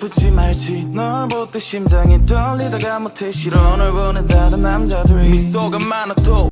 이쁘지 말지. 널볼때 심장이 떨리다가 못해. 싫어. 널 보는 다른 남자들이 미소가 많아 도